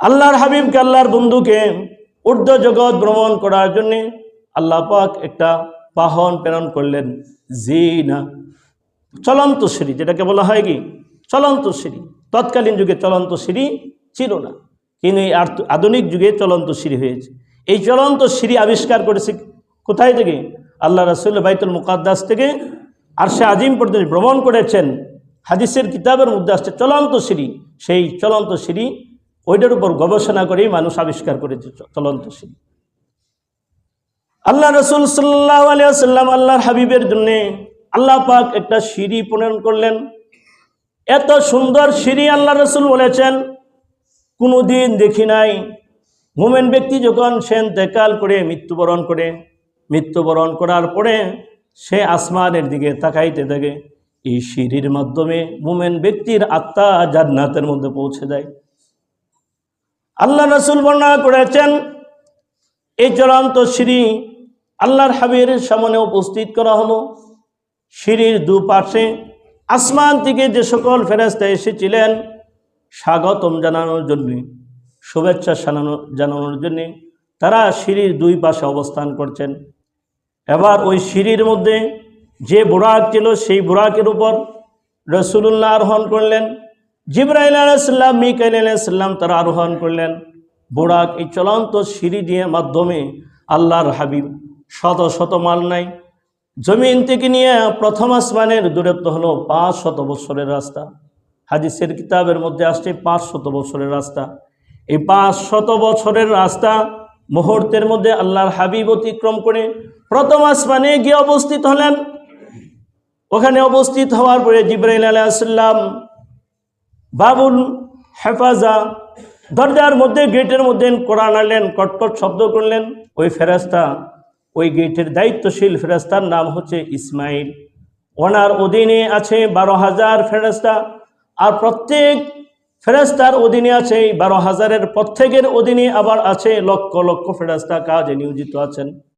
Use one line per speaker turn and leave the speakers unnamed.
আল্লাহর হাবিবকে, আল্লাহর বন্ধুকে ঊর্ধ্ব জগৎ ভ্রমণ করার জন্যে আল্লাহ পাক একটা বাহন প্রেরণ করলেন, জিনা। চলন্ত সিঁড়ি, যেটাকে বলা হয় কি? চলন্ত সিঁড়ি। তৎকালীন যুগে চলন্ত সিঁড়ি ছিল না, কিন্তু এই আধুনিক যুগে চলন্ত সিঁড়ি হয়েছে। এই চলন্ত সিঁড়ি আবিষ্কার করেছে কোথায় থেকে? আল্লাহ রাসুল বাইতুল মুকাদ্দাস থেকে আর সে আজিম পর্যন্ত ভ্রমণ করেছেন। হাদিসের কিতাবের মধ্যে আসছে চলন্ত সিঁড়ি। সেই চলন্ত সিঁড়ি ওইটার উপর গবেষণা করেই মানুষ আবিষ্কার করেছে সিঁড়ি আল্লাহ রসুল সাল্লাহ আলিয়াল্লাম আল্লাহর হাবিবের জন্য আল্লাহ পাক একটা সিঁড়ি প্রণয়ন করলেন। এত সুন্দর সিঁড়ি আল্লাহ রসুল বলেছেন কোনো দিন দেখি নাই। মোমেন ব্যক্তি যখন সে দেকাল করে মৃত্যুবরণ করে, মৃত্যুবরণ করার পরে সে আসমানের দিকে তাকাইতে থাকে। এই সিঁড়ির মাধ্যমে মোমেন ব্যক্তির আত্মা জান্নাতের মধ্যে পৌঁছে যায়। আল্লাহ রসুল বর্ণনা করেছেন, এই চূড়ান্ত সিঁড়ি আল্লাহর হাবির সামনে উপস্থিত করা হলো। সিঁড়ির দুপাশে আসমান থেকে যে সকল ফেরেস্তা এসেছিলেন, স্বাগতম জানানোর জন্য, শুভেচ্ছা জানানো জানানোর জন্য তারা সিঁড়ির দুই পাশে অবস্থান করছেন। এবার ওই সিঁড়ির মধ্যে যে বুরাক ছিল, সেই বুরাকের উপর রসুল্লাহ আরোহণ করলেন। জিব্রাইল আলাইসাল্লাম মিকাইল আলাইসাল্লাম তারা আরোহণ করলেন। বুরাক এই চলন্ত সিঁড়ি দিয়ে মাধ্যমে আল্লাহর হাবিব শত শত মাল নাই। জমিন থেকে নিয়ে প্রথম আসমানের দূরত্ব হলো পাঁচ শত বছরের রাস্তা। হাদিসের কিতাবের মধ্যে আসছে পাঁচ শত বছরের রাস্তা। এই পাঁচ শত বছরের রাস্তা মুহূর্তের মধ্যে আল্লাহর হাবিব অতিক্রম করে প্রথম আসমানে গিয়ে অবস্থিত হলেন। ওখানে অবস্থিত হওয়ার পরে জিব্রাইল আলাইসাল্লাম বাবুল হেফাজা, দরজার মধ্যে, গেটের মধ্যে কোরআন আনলেন, কটকট শব্দ করলেন। ওই ফেরাস্তা ওই গেটের দায়িত্বশীল ফেরাস্তার নাম হচ্ছে ইসমাইল। ওনার অধীনে আছে বারো হাজার ফেরাস্তা আর প্রত্যেক ফেরাস্তার অধীনে আছে বারো হাজারের প্রত্যেকের অধীনে আবার আছে লক্ষ লক্ষ ফেরাস্তা কাজে নিয়োজিত আছেন।